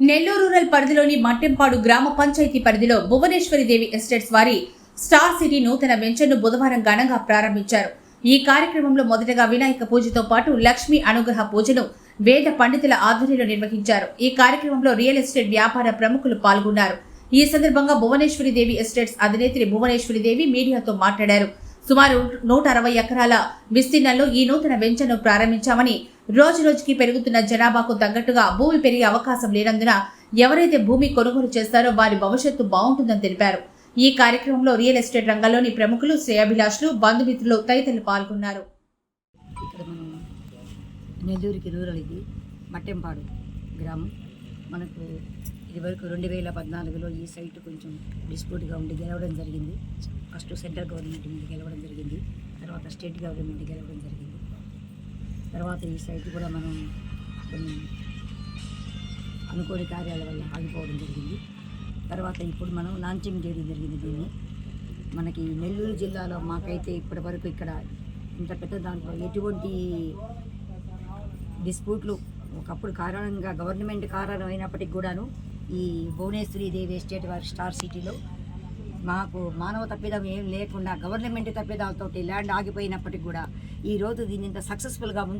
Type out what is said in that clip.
Nellore rural పరిధిలోని మట్టెంపాడు గ్రామ పంచాయతీ పరిధిలో భువనేశ్వరి దేవి ఎస్టేట్స్ వారి స్టార్ సిటీ నూతన వెంచర్ను బుధవారం ఘనంగా ప్రారంభించారు. ఈ కార్యక్రమంలో మొదటగా వినాయక పూజతో పాటు లక్ష్మీ అనుగ్రహ పూజను వేద పండితుల ఆధ్వర్యంలో నిర్వహించారు. ఈ కార్యక్రమంలో రియల్ ఎస్టేట్ వ్యాపార ప్రముఖులు పాల్గొన్నారు. ఈ సందర్భంగా భువనేశ్వరి దేవి ఎస్టేట్స్ అధినేత్రి భువనేశ్వరి దేవి మీడియాతో మాట్లాడారు. సుమారు నూట అరవై ఎకరాల విస్తీర్ణంలో ఈ నూతన వెంచర్ను ప్రారంభించామని రోజు రోజుకి పెరుగుతున్న జనాభాకు తగ్గట్టుగా భూమి పెరిగే అవకాశం లేనందున ఎవరైతే భూమి కొనుగోలు చేస్తారో వారి భవిష్యత్తు బాగుంటుందని తెలిపారు. ఈ కార్యక్రమంలో రియల్ ఎస్టేట్ రంగంలోని ప్రముఖులు శ్రేయాభిలాషులు బంధుమిత్రులు తదితరులు పాల్గొన్నారు. ఇక్కడ మనం నెల్లూరుకి రూరల్ ఇది మట్టెంపాడు గ్రామం. మనకు ఇదివరకు రెండు వేల పద్నాలుగులో ఈ సైట్ కొంచెం డిస్ప్యూట్గా ఉండి గెలవడం జరిగింది. ఫస్ట్ సెంట్రల్ గవర్నమెంట్ మీద గెలవడం జరిగింది. తర్వాత స్టేట్ గవర్నమెంట్ గెలవడం జరిగింది. తర్వాత ఈ సైట్ కూడా మనం కొన్ని అనుకోని కార్యాల వల్ల ఆగిపోవడం జరిగింది. తర్వాత ఇప్పుడు మనం లాంచింగ్ చేయడం జరిగింది దీన్ని. మనకి నెల్లూరు జిల్లాలో మాకైతే ఇప్పటి వరకు ఇక్కడ ఇంత పెద్ద దాంట్లో ఎటువంటి డిస్ప్యూట్లు ఒకప్పుడు కారణంగా గవర్నమెంట్ కారణం అయినప్పటికి కూడాను ఈ భువనేశ్వరి దేవి ఎస్టేట్ వారి స్టార్ సిటీలో మాకు మానవ తప్పిదం ఏం లేకుండా గవర్నమెంట్ తప్పిదాలతోటి ల్యాండ్ ఆగిపోయినప్పటికి కూడా ఈ రోజు దీన్ని ఇంత సక్సెస్ఫుల్గా ముందు